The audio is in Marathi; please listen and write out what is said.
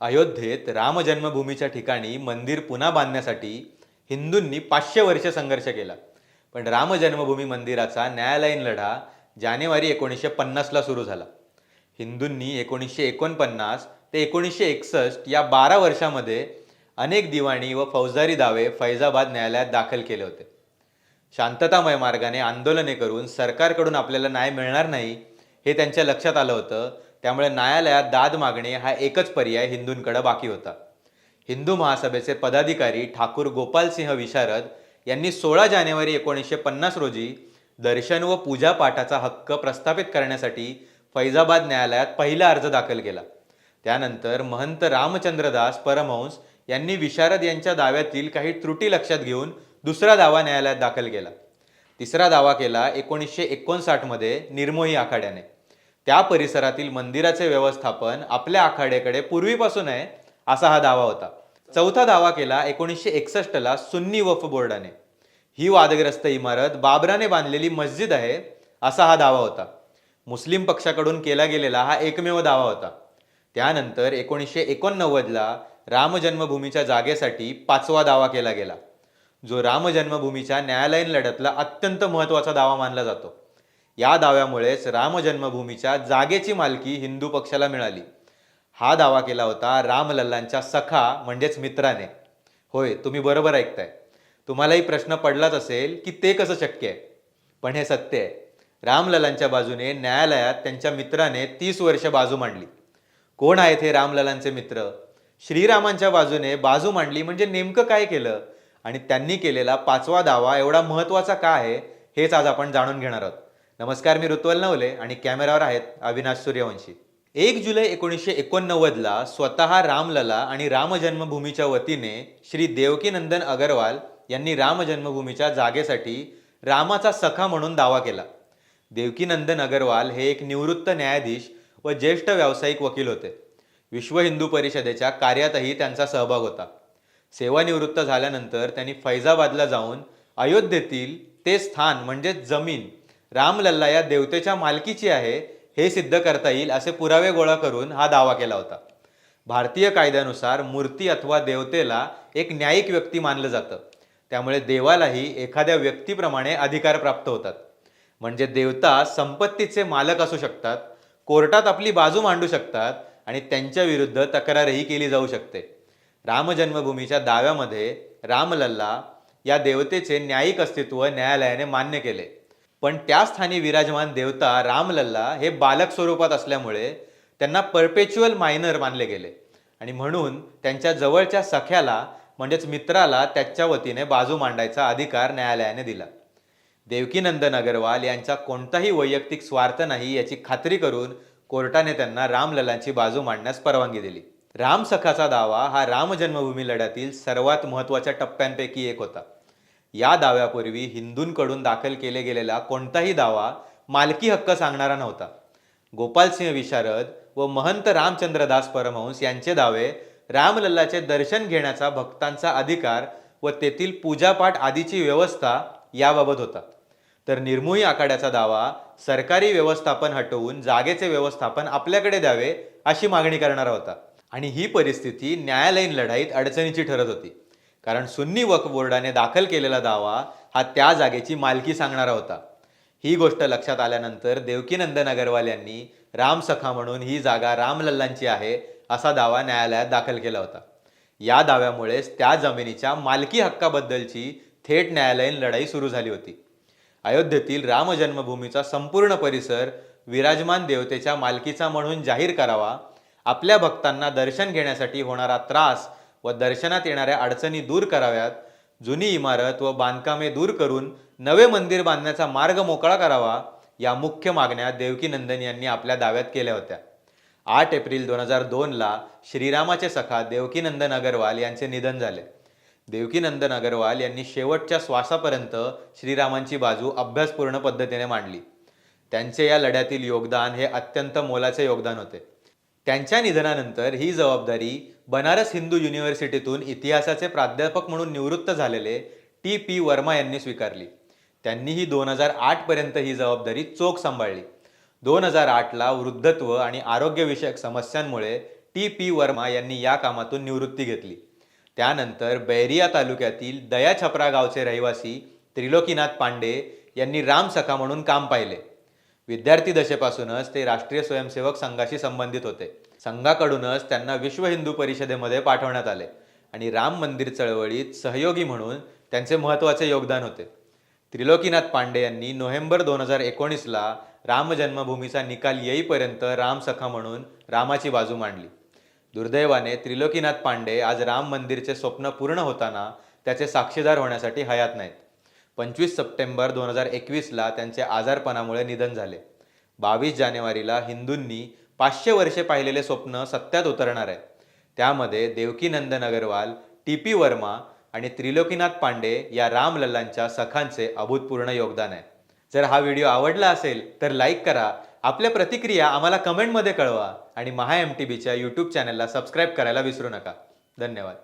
अयोध्येत राम जन्मभूमीच्या ठिकाणी मंदिर पुन्हा बांधण्यासाठी हिंदूंनी पाचशे वर्ष संघर्ष केला. पण राम जन्मभूमी मंदिराचा न्यायालयीन लढा जानेवारी एकोणीसशे पन्नासला सुरू झाला. हिंदूंनी एकोणीसशे एकोणपन्नास ते एकोणीसशे एकसष्ट या बारा वर्षामध्ये अनेक दिवाणी व फौजदारी दावे फैजाबाद न्यायालयात दाखल केले होते. शांततामय मार्गाने आंदोलने करून सरकारकडून आपल्याला न्याय मिळणार नाही हे त्यांच्या लक्षात आलं होतं. त्यामुळे न्यायालयात दाद मागणे हा एकच पर्याय हिंदूंकडे बाकी होता. हिंदू महासभेचे पदाधिकारी ठाकूर गोपालसिंह विशारद यांनी सोळा जानेवारी एकोणीसशे पन्नास रोजी दर्शन व पूजा पाठाचा हक्क प्रस्थापित करण्यासाठी फैजाबाद न्यायालयात पहिला अर्ज दाखल केला. त्यानंतर महंत रामचंद्रदास परमहंस यांनी विशारद यांच्या दाव्यातील काही त्रुटी लक्षात घेऊन दुसरा दावा न्यायालयात दाखल केला. तिसरा दावा केला एकोणीसशे एकोणसाठमध्ये निर्मोही आखाड्याने. त्या परिसरातील मंदिराचे व्यवस्थापन आपल्या आखाड्याकडे पूर्वीपासून आहे असा हा दावा होता. चौथा दावा केला एकोणीसशे एकसष्टला सुन्नी वफ बोर्डाने. ही वादग्रस्त इमारत बाबराने बांधलेली मस्जिद आहे असा हा दावा होता. मुस्लिम पक्षाकडून केला गेलेला हा एकमेव दावा होता. त्यानंतर एकोणीसशे एकोणनव्वदला राम जन्मभूमीच्या जागेसाठी पाचवा दावा केला गेला जो राम जन्मभूमीच्या न्यायालयीन लढ्यातला अत्यंत महत्त्वाचा दावा मानला जातो. या दाव्यामुळेच राम जन्मभूमीच्या जागेची मालकी हिंदू पक्षाला मिळाली. हा दावा केला होता रामलल्लांच्या सखा म्हणजेच मित्राने. होय तुम्ही बरोबर ऐकताय. तुम्हालाही प्रश्न पडलाच असेल की ते कसं शक्य आहे? पण हे सत्य आहे. रामललांच्या बाजूने न्यायालयात त्यांच्या मित्राने तीस वर्ष बाजू मांडली. कोण आहेत हे रामललांचे मित्र? श्रीरामांच्या बाजूने बाजू मांडली म्हणजे नेमकं काय केलं? आणि त्यांनी केलेला पाचवा दावा एवढा महत्त्वाचा का आहे हेच आज आपण जाणून घेणार आहोत. नमस्कार मी ऋत्वल नवले आणि कॅमेरावर आहेत अविनाश सूर्यवंशी. एक जुलै एकोणीसशे एकोणनव्वदला स्वतः रामलला आणि रामजन्मभूमीच्या वतीने श्री देवकीनंदन अगरवाल यांनी रामजन्मभूमीच्या जागेसाठी रामाचा सखा म्हणून दावा केला. देवकीनंदन अगरवाल हे एक निवृत्त न्यायाधीश व ज्येष्ठ व्यावसायिक वकील होते. विश्व हिंदू परिषदेच्या कार्यातही त्यांचा सहभाग होता. सेवानिवृत्त झाल्यानंतर त्यांनी फैजाबादला जाऊन अयोध्येतील ते स्थान म्हणजेच जमीन रामलल्ला या देवतेच्या मालकीची आहे हे सिद्ध करता येईल असे पुरावे गोळा करून हा दावा केला होता. भारतीय कायद्यानुसार मूर्ती अथवा देवतेला एक न्यायिक व्यक्ती मानलं जातं. त्यामुळे देवालाही एखाद्या व्यक्तीप्रमाणे अधिकार प्राप्त होतात. म्हणजे देवता संपत्तीचे मालक असू शकतात कोर्टात आपली बाजू मांडू शकतात आणि त्यांच्या विरुद्ध तक्रारही केली जाऊ शकते. राम जन्मभूमीच्या दाव्यामध्ये रामलल्ला या देवतेचे न्यायिक अस्तित्व न्यायालयाने मान्य केले. पण त्या स्थानी विराजमान देवता रामलल्ला हे बालक स्वरूपात असल्यामुळे त्यांना परपेच्युअल मायनर मानले गेले. आणि म्हणून त्यांच्या जवळच्या सख्याला म्हणजेच मित्राला त्याच्या वतीने बाजू मांडायचा अधिकार न्यायालयाने दिला. देवकीनंदन अगरवाल यांचा कोणताही वैयक्तिक स्वार्थ नाही याची खात्री करून कोर्टाने त्यांना रामललांची बाजू मांडण्यास परवानगी दिली. रामसखाचा दावा हा राम जन्मभूमी लढ्यातील सर्वात महत्त्वाच्या टप्प्यांपैकी एक होता. या दाव्यापूर्वी हिंदूंकडून दाखल केले गेलेला कोणताही दावा मालकी हक्क सांगणारा नव्हता. गोपालसिंह विशारद व महंत रामचंद्रदास परमहंस यांचे दावे रामलल्लाचे दर्शन घेण्याचा भक्तांचा अधिकार व तेथील पूजापाठ आदीची व्यवस्था याबाबत होता. तर निर्मोही आखाड्याचा दावा सरकारी व्यवस्थापन हटवून जागेचे व्यवस्थापन आपल्याकडे द्यावे अशी मागणी करणारा होता. आणि ही परिस्थिती न्यायालयीन लढाईत अडचणीची ठरत होती. कारण सुन्नी वक्फ बोर्डाने दाखल केलेला दावा हा त्या जागेची मालकी सांगणारा होता. ही गोष्ट लक्षात आल्यानंतर देवकीनंदन अगरवाल यांनी रामसखा म्हणून ही जागा रामलल्लांची आहे असा दावा न्यायालयात दाखल केला होता. या दाव्यामुळेच त्या जमिनीच्या मालकी हक्काबद्दलची थेट न्यायालयीन लढाई सुरू झाली होती. अयोध्येतील रामजन्मभूमीचा संपूर्ण परिसर विराजमान देवतेच्या मालकीचा म्हणून जाहीर करावा आपल्या भक्तांना दर्शन घेण्यासाठी होणारा त्रास व दर्शनात येणाऱ्या अडचणी दूर कराव्यात. जुनी इमारत व बांधकामे दूर करून नवे मंदिर बांधण्याचा मार्ग मोकळा करावा या मुख्य मागण्या देवकीनंदन यांनी आपल्या दाव्यात केल्या होत्या. आठ एप्रिल दोन हजार दोनला श्रीरामाचे सखा देवकीनंदन अगरवाल यांचे निधन झाले. देवकीनंदन अगरवाल यांनी शेवटच्या श्वासापर्यंत श्रीरामांची बाजू अभ्यासपूर्ण पद्धतीने मांडली. त्यांचे या लढ्यातील योगदान हे अत्यंत मोलाचे योगदान होते. त्यांच्या निधनानंतर ही जबाबदारी बनारस हिंदू युनिव्हर्सिटीतून इतिहासाचे प्राध्यापक म्हणून निवृत्त झालेले टी पी वर्मा यांनी स्वीकारली. त्यांनी ही दोन हजार आठपर्यंत ही जबाबदारी चोख सांभाळली. दोन हजार आठला वृद्धत्व आणि आरोग्यविषयक समस्यांमुळे टी पी वर्मा यांनी या कामातून निवृत्ती घेतली. त्यानंतर बैरिया तालुक्यातील दया छपरा गावचे रहिवासी त्रिलोकीनाथ पांडे यांनी राम सखा म्हणून काम पाहिले. विद्यार्थी दशेपासूनच ते राष्ट्रीय स्वयंसेवक संघाशी संबंधित होते. संघाकडूनच त्यांना विश्व हिंदू परिषदेमध्ये पाठवण्यात आले आणि राम मंदिर चळवळीत सहयोगी म्हणून त्यांचे महत्त्वाचे योगदान होते. त्रिलोकीनाथ पांडे यांनी नोव्हेंबर दोन हजार एकोणीसला राम जन्मभूमीचा निकाल येईपर्यंत राम सखा म्हणून रामाची बाजू मांडली. दुर्दैवाने त्रिलोकीनाथ पांडे आज राम मंदिरचे स्वप्न पूर्ण होताना त्याचे साक्षीदार होण्यासाठी हयात नाहीत. पंचवीस सप्टेंबर दोन हजार एकवीसला त्यांचे आजारपणामुळे निधन झाले. बावीस जानेवारीला हिंदूंनी पाचशे वर्षे पाहिलेले स्वप्न सत्यात उतरणार आहे. त्यामध्ये देवकीनंदन अगरवाल टी पी वर्मा आणि त्रिलोकीनाथ पांडे या रामलल्लांच्या सखांचे अभूतपूर्ण योगदान आहे. जर हा व्हिडिओ आवडला असेल तर लाईक करा. आपल्या प्रतिक्रिया आम्हाला कमेंटमध्ये कळवा आणि महा एम टी बीच्या यूट्यूब चॅनलला सबस्क्राईब करायला विसरू नका. धन्यवाद.